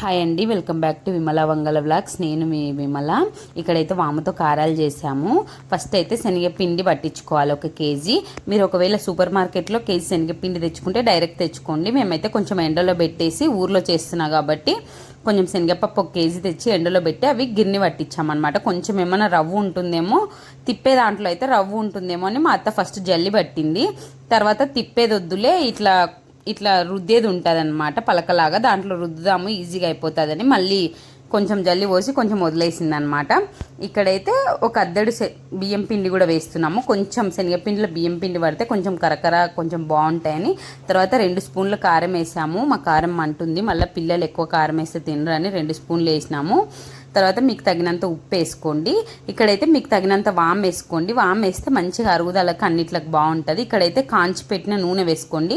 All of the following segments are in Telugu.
హాయ్ అండి welcome back to Vimala Vangala vlogs నేను మీ విమల ఇక్కడైతే వామతో కారాలు చేసాము ఫస్ట్ అయితే శనగపిండి పట్టించుకోవాలి ఒక కేజీ. మీరు ఒకవేళ సూపర్ మార్కెట్లో కేజీ శనగపిండి తెచ్చుకుంటే డైరెక్ట్ తెచ్చుకోండి. మేమైతే కొంచెం ఎండలో పెట్టేసి ఊర్లో చేస్తున్నా కాబట్టి కొంచెం శనగపప్పు ఒక కేజీ తెచ్చి ఎండలో పెట్టి అవి గిన్నె పట్టించామన్నమాట. కొంచెం ఏమైనా రవ్వు ఉంటుందేమో తిప్పే దాంట్లో అయితే రవ్వు ఉంటుందేమో అని మా అత్త ఫస్ట్ జల్లి పట్టింది. తర్వాత తిప్పేది వద్దులే ఇట్లా ఇట్లా రుద్దేది ఉంటుంది అనమాట పలకలాగా దాంట్లో రుద్దుదాము ఈజీగా అయిపోతుందని మళ్ళీ కొంచెం జల్లి పోసి కొంచెం వదిలేసింది అనమాట ఇక్కడైతే ఒక అద్దెడు బియ్యం పిండి కూడా వేస్తున్నాము. కొంచెం శనగపిండిలో బియ్యం పిండి పడితే కొంచెం కరకర కొంచెం బాగుంటాయని. తర్వాత రెండు స్పూన్లు కారం వేసాము. మా కారం అంటుంది మళ్ళీ పిల్లలు ఎక్కువ కారం వేస్తే తినరని రెండు స్పూన్లు వేసినాము. తర్వాత మీకు తగినంత ఉప్పు వేసుకోండి. ఇక్కడైతే మీకు తగినంత వామ్ వేసుకోండి. వామ్ వేస్తే మంచిగా అరుగుదలకు అన్నిట్లకు బాగుంటుంది. ఇక్కడైతే కాంచి పెట్టిన నూనె వేసుకోండి.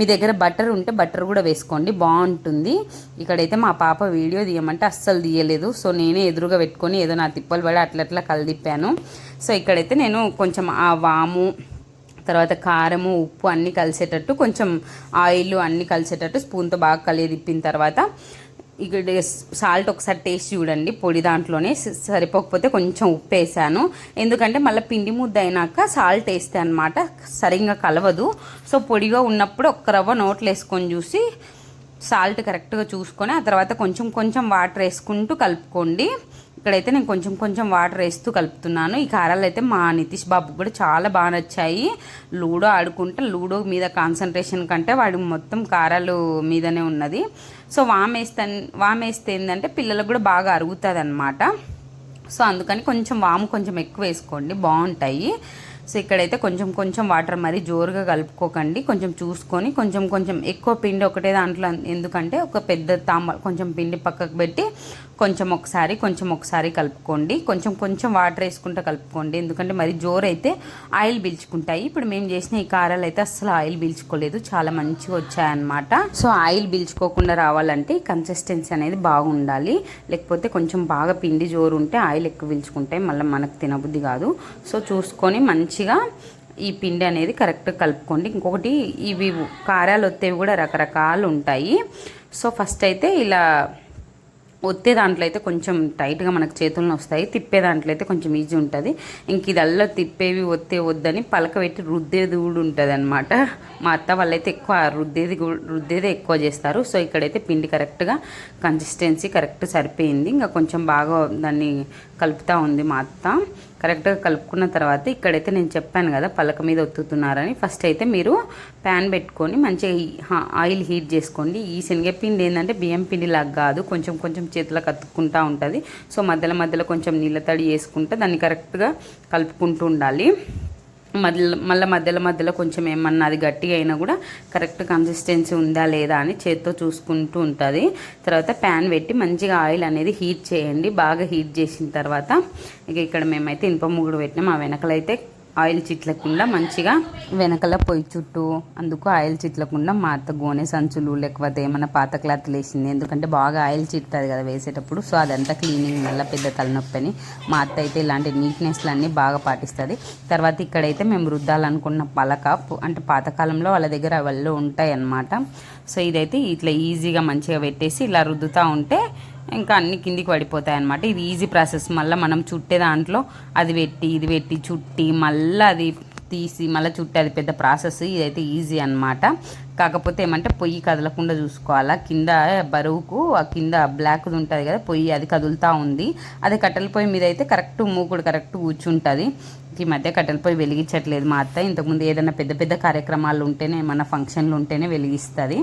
మీ దగ్గర బటర్ ఉంటే బటర్ కూడా వేసుకోండి. బాగుంటుంది. ఇక్కడైతే మా పాప వీడియో తీయమంటే అస్సలు తీయలేదు. సో నేనే ఎదురుగా పెట్టుకొని ఏదో నా తిప్పలు పడి అట్లా అట్లా కలిదిప్పాను సో ఇక్కడైతే నేను కొంచెం ఆ వాము తర్వాత కారము ఉప్పు అన్నీ కలిసేటట్టు కొంచెం ఆయిల్ అన్నీ కలిసేటట్టు స్పూన్తో బాగా కలిగి తిప్పిన తర్వాత ఇక్కడ సాల్ట్ ఒకసారి టేస్ట్ చూడండి. పొడి దాంట్లోనే సరిపోకపోతే కొంచెం ఉప్పు వేసాను ఎందుకంటే మళ్ళీ పిండి ముద్ద అయినాక సాల్ట్ వేస్తే అనమాట సరిగ్గా కలవదు. సో పొడిగా ఉన్నప్పుడు ఒక్క రవ్వ నోట్లు వేసుకొని చూసి సాల్ట్ కరెక్ట్గా చూసుకొని ఆ తర్వాత కొంచెం కొంచెం వాటర్ వేసుకుంటూ కలుపుకోండి. ఇక్కడైతే నేను కొంచెం కొంచెం వాటర్ వేస్తూ కలుపుతున్నాను. ఈ కారాలు అయితే మా నితీష్ బాబుకి కూడా చాలా బాగా నచ్చాయి. లూడో ఆడుకుంటే లూడో మీద కాన్సన్ట్రేషన్ కంటే వాడి మొత్తం కారాలు మీదనే ఉన్నది. సో వామ్ వేస్తే వామ్ వేస్తే ఏంటంటే పిల్లలకు కూడా బాగా అరుగుతుంది అనమాట సో అందుకని కొంచెం వాము కొంచెం ఎక్కువ వేసుకోండి. బాగుంటాయి. సో ఇక్కడైతే కొంచెం కొంచెం వాటర్ మరీ జోరుగా కలుపుకోకండి. కొంచెం చూసుకొని కొంచెం కొంచెం ఎక్కువ పిండి ఒకటే దాంట్లో ఎందుకంటే ఒక పెద్ద తాంబ కొంచెం పిండి పక్కకు పెట్టి కొంచెం ఒకసారి కొంచెం ఒకసారి కలుపుకోండి. కొంచెం కొంచెం వాటర్ వేసుకుంటూ కలుపుకోండి. ఎందుకంటే మరి జోరు అయితే ఆయిల్ పీల్చుకుంటాయి. ఇప్పుడు మేము చేసిన ఈ కారాలు అయితే అసలు ఆయిల్ పీల్చుకోలేదు. చాలా మంచిగా వచ్చాయన్నమాట. సో ఆయిల్ పీల్చుకోకుండా రావాలంటే కన్సిస్టెన్సీ అనేది బాగుండాలి. లేకపోతే కొంచెం బాగా పిండి జోరు ఉంటే ఆయిల్ ఎక్కువ పీల్చుకుంటాయి. మళ్ళీ మనకు తినబుద్ధి కాదు. సో చూసుకొని మంచి మంచిగా ఈ పిండి అనేది కరెక్ట్గా కలుపుకోండి. ఇంకొకటి ఇవి కారాలు ఒత్తేవి కూడా రకరకాలు ఉంటాయి. సో ఫస్ట్ అయితే ఇలా ఒత్తే దాంట్లో అయితే కొంచెం టైట్గా మనకు చేతులను వస్తాయి. తిప్పే దాంట్లో అయితే కొంచెం ఈజీ ఉంటుంది. ఇంక ఇదల్లా తిప్పేవి ఒత్తే వద్దని పలకబెట్టి రుద్దేది కూడా ఉంటుంది అనమాట మా అత్త వాళ్ళైతే ఎక్కువ రుద్దేది రుద్దేదే ఎక్కువ చేస్తారు. సో ఇక్కడైతే పిండి కరెక్ట్గా కన్సిస్టెన్సీ కరెక్ట్ సరిపోయింది. ఇంకా కొంచెం బాగా దాన్ని కలుపుతూ ఉంది మా అత్త. కరెక్ట్గా కలుపుకున్న తర్వాత ఇక్కడైతే నేను చెప్పాను కదా పలక మీద ఒత్తుతున్నారని. ఫస్ట్ అయితే మీరు ప్యాన్ పెట్టుకొని మంచిగా ఆయిల్ హీట్ చేసుకోండి. ఈ శనగపిండి ఏంటంటే బియ్యం పిండిలాగా కాదు కొంచెం కొంచెం చేతులకు కత్తుకుంటూ ఉంటుంది. సో మధ్యలో మధ్యలో కొంచెం నీళ్ళ తడి చేసుకుంటే దాన్ని కరెక్ట్గా కలుపుకుంటూ ఉండాలి. మళ్ళీ మధ్యలో మధ్యలో కొంచెం ఏమన్నా అది గట్టిగా అయినా కూడా కరెక్ట్ కన్సిస్టెన్సీ ఉందా లేదా అని చేత్తో చూసుకుంటూ ఉంటుంది. తర్వాత ప్యాన్ పెట్టి మంచిగా ఆయిల్ అనేది హీట్ చేయండి. బాగా హీట్ చేసిన తర్వాత ఇక ఇక్కడ మేమైతే ఇనుప ముగ్గుడు పెట్టినాం. ఆ వెనకలైతే ఆయిల్ చిట్లకుండా మంచిగా వెనకల పొయ్యి చుట్టూ అందుకు ఆయిల్ చిట్లకుండా మా అత్త గోనె సంచులు లేకపోతే ఏమైనా పాత క్లాత్లు వేసింది ఎందుకంటే బాగా ఆయిల్ చిట్టుతుంది కదా వేసేటప్పుడు. సో అదంతా క్లీనింగ్ వల్ల పెద్ద తలనొప్పి అని మా అత్త అయితే ఇలాంటి నీట్నెస్లు అన్నీ బాగా పాటిస్తుంది. తర్వాత ఇక్కడైతే మేము రుద్దాలనుకున్న పలక అంటే పాతకాలంలో వాళ్ళ దగ్గర అవన్నీ ఉంటాయి అన్నమాట సో ఇదైతే ఇట్లా ఈజీగా మంచిగా పెట్టేసి ఇలా రుద్దుతూ ఉంటే ఇంకా అన్ని కిందికి పడిపోతాయి అనమాట ఇది ఈజీ ప్రాసెస్ మళ్ళీ మనం చుట్టే దాంట్లో అది పెట్టి ఇది పెట్టి చుట్టి మళ్ళీ అది తీసి మళ్ళీ చుట్టి అది పెద్ద ప్రాసెస్ ఇదైతే ఈజీ అనమాట కాకపోతే ఏమంటే పొయ్యి కదలకుండా చూసుకోవాలా. కింద బరువుకు ఆ కింద బ్లాక్ ఉంటుంది కదా పొయ్యి అది కదులుతూ ఉంది. అదే కట్టెల పొయ్యి మీద అయితే కరెక్ట్ మూకుడు కరెక్ట్ కూర్చుంటుంది. ఈ మధ్య కట్టెల పొయ్యి వెలిగించట్లేదు మా అత్త. ఇంతకుముందు ఏదైనా పెద్ద పెద్ద కార్యక్రమాలు ఉంటేనే ఏమైనా ఫంక్షన్లు ఉంటేనే వెలిగిస్తుంది.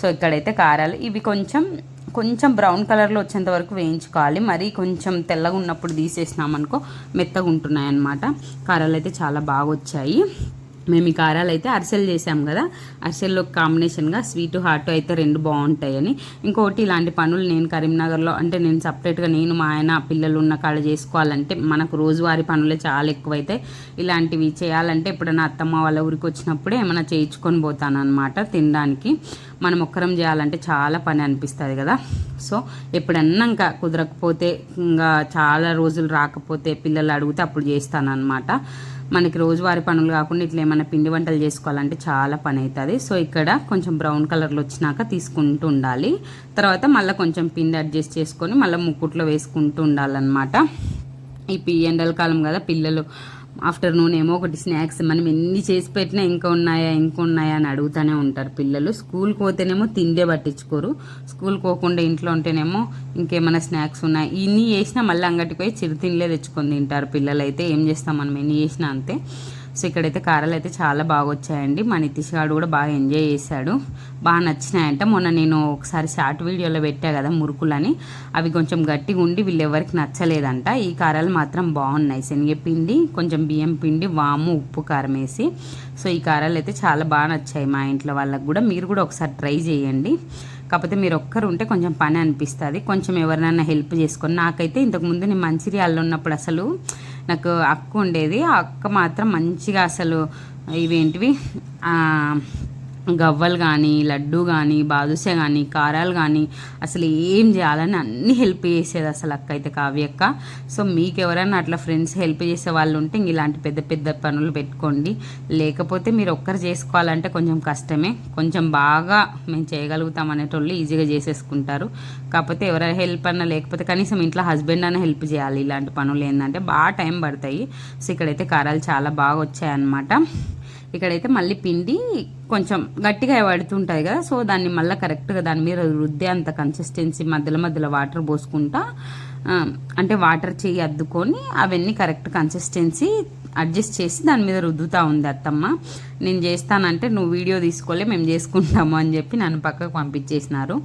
సో ఇక్కడైతే కారాలు. ఇవి కొంచెం కొంచెం బ్రౌన్ కలర్లో వచ్చేంత వరకు వేయించుకోవాలి. మరి కొంచెం తెల్లగా ఉన్నప్పుడు తీసేసినామనుకో మెత్తగా ఉంటున్నాయి అన్నమాట కారాలు అయితే చాలా బాగా వచ్చాయి. మేము ఈ కారాలు అయితే అరిసెలు చేసాం కదా. అరిసెల్లో కాంబినేషన్గా స్వీట్ హాట్ అయితే రెండు బాగుంటాయని. ఇంకోటి ఇలాంటి పనులు నేను కరీంనగర్లో అంటే నేను సపరేట్గా నేను మా ఆయన పిల్లలు ఉన్న కాడ చేసుకోవాలంటే మనకు రోజువారీ పనులే చాలా ఎక్కువైతే ఇలాంటివి చేయాలంటే ఎప్పుడైనా అత్తమ్మ వాళ్ళ ఊరికి వచ్చినప్పుడే ఏమైనా చేయించుకొని పోతాను అనమాట తినడానికి. మనం ఒక్కరం చేయాలంటే చాలా పని అనిపిస్తుంది కదా. సో ఎప్పుడన్నా ఇంకా కుదరకపోతే ఇంకా చాలా రోజులు రాకపోతే పిల్లలు అడిగితే అప్పుడు చేస్తాను అనమాట మనకి రోజువారీ పనులు కాకుండా ఇట్లా ఏమైనా పిండి వంటలు చేసుకోవాలంటే చాలా పని అవుతుంది సో ఇక్కడ కొంచెం బ్రౌన్ కలర్లో వచ్చినాక తీసుకుంటూ ఉండాలి. తర్వాత మళ్ళీ కొంచెం పిండి అడ్జస్ట్ చేసుకొని మళ్ళీ ముక్కుట్లో వేసుకుంటూ ఉండాలన్నమాట. ఈ పి ఎండల కాలం కదా పిల్లలు ఆఫ్టర్నూన్ ఏమో ఒకటి స్నాక్స్ మనం ఎన్ని చేసి పెట్టినా ఇంకా ఉన్నాయా ఇంకా ఉన్నాయా అని అడుగుతూనే ఉంటారు పిల్లలు. స్కూల్కి పోతేనేమో తిండే పట్టించుకోరు. స్కూల్కి పోకుండా ఇంట్లో ఉంటేనేమో ఇంకేమైనా స్నాక్స్ ఉన్నాయి. ఇన్ని చేసినా మళ్ళీ అంగటికి పోయి చిరు తెచ్చుకొని తింటారు పిల్లలు అయితే ఏం చేస్తాం మనం? ఎన్ని చేసినా అంతే. సో ఇక్కడైతే కారాలు అయితే చాలా బాగా వచ్చాయండి. మా నితీష్ గారు కూడా బాగా ఎంజాయ్ చేశాడు. బాగా నచ్చినాయంట. మొన్న నేను ఒకసారి షార్ట్ వీడియోలో పెట్టా కదా మురుకులని. అవి కొంచెం గట్టిగా ఉండి వీళ్ళెవరికి నచ్చలేదంట. ఈ కారాలు మాత్రం బాగున్నాయి. శనగపిండి కొంచెం బియ్యం పిండి వాము ఉప్పు కారం వేసి. సో ఈ కారాలు అయితే చాలా బాగా నచ్చాయి మా ఇంట్లో వాళ్ళకి కూడా. మీరు కూడా ఒకసారి ట్రై చేయండి. కాకపోతే మీరు ఒక్కరు ఉంటే కొంచెం పని అనిపిస్తుంది. కొంచెం ఎవరినైనా హెల్ప్ చేసుకొని. నాకైతే ఇంతకుముందు నేను మంచిర్యాలలో ఉన్నప్పుడు అసలు నాకు అక్క ఉండేది. ఆ అక్క మాత్రం మంచిగా అసలు ఇవేంటివి? గవ్వలు కానీ లడ్డు కానీ బాదుషా కానీ కారాలు కానీ అసలు ఏం చేయాలని అన్ని హెల్ప్ చేసేది అసలు అక్క అయితే కావ్యక్క సో మీకు ఎవరైనా అట్లా ఫ్రెండ్స్ హెల్ప్ చేసే వాళ్ళు ఉంటే ఇలాంటి పెద్ద పెద్ద పనులు పెట్టుకోండి. లేకపోతే మీరు ఒక్కరు చేసుకోవాలంటే కొంచెం కష్టమే. కొంచెం బాగా మేము చేయగలుగుతాం అనేటోళ్ళు ఈజీగా చేసేసుకుంటారు. కాకపోతే ఎవరైనా హెల్ప్ అన్నా లేకపోతే కనీసం ఇంట్లో హస్బెండ్ అన్న హెల్ప్ చేయాలి ఇలాంటి పనులు ఏంటంటే బాగా టైం పడతాయి. సో ఇక్కడైతే కారాలు చాలా బాగా వచ్చాయన్నమాట. ఇక్కడైతే మళ్ళీ పిండి కొంచెం గట్టిగా పడుతుంటుంది కదా సో దాన్ని మళ్ళీ కరెక్ట్గా దాని మీద రుద్దే అంత కన్సిస్టెన్సీ మధ్యలో మధ్యలో వాటర్ పోసుకుంటా అంటే వాటర్ చేయి అద్దుకొని అవన్నీ కరెక్ట్ కన్సిస్టెన్సీ అడ్జస్ట్ చేసి దాని మీద రుద్దుతూ ఉంది అత్తమ్మ. నేను చేస్తానంటే నువ్వు వీడియో తీసుకోలే మేము చేసుకుంటాము అని చెప్పి నన్ను పక్కకు పంపించేసినారు.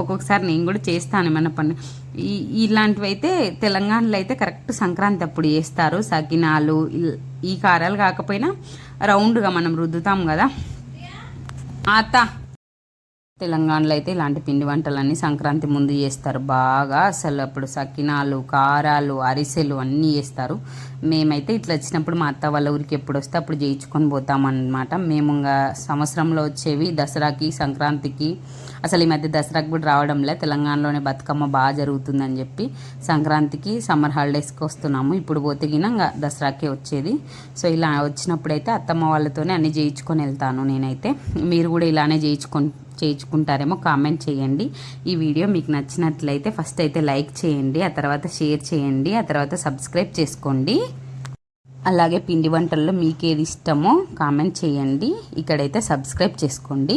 ఒక్కొక్కసారి నేను కూడా చేస్తాను ఏమన్నా పని. ఈ ఇలాంటివి అయితే తెలంగాణలో అయితే కరెక్ట్ సంక్రాంతి అప్పుడు చేస్తారు. సకినాలు ఈ కారాలు కాకపోయినా రౌండ్గా మనం రుద్దుతాం కదా. అత్త తెలంగాణలో అయితే ఇలాంటి పిండి వంటలన్నీ సంక్రాంతి ముందు చేస్తారు. బాగా అసలు అప్పుడు సకినాలు కారాలు అరిసెలు అన్నీ చేస్తారు. మేమైతే ఇట్లా వచ్చినప్పుడు మా అత్త వాళ్ళ ఊరికి ఎప్పుడు వస్తే అప్పుడు చేయించుకొని పోతామన్నమాట. మేము ఇంకా సంవత్సరంలో వచ్చేవి దసరాకి సంక్రాంతికి అసలు ఈ మధ్య దసరాకి కూడా రావడంలే తెలంగాణలోనే బతుకమ్మ బాగా జరుగుతుందని చెప్పి సంక్రాంతికి సమ్మర్ హాలిడేస్కి వస్తున్నాము. ఇప్పుడు పోతే గిన దసరాకే వచ్చేది. సో ఇలా వచ్చినప్పుడైతే అత్తమ్మ వాళ్ళతోనే అన్నీ చేయించుకొని వెళ్తాను నేనైతే. మీరు కూడా ఇలానే చేయించుకొని చేయించుకుంటారేమో కామెంట్ చేయండి. ఈ వీడియో మీకు నచ్చినట్లయితే ఫస్ట్ అయితే లైక్ చేయండి ఆ తర్వాత షేర్ చేయండి ఆ తర్వాత సబ్స్క్రైబ్ చేసుకోండి. అలాగే పిండి వంటల్లో మీకు ఏది ఇష్టమో కామెంట్ చేయండి. ఇక్కడైతే సబ్స్క్రైబ్ చేసుకోండి.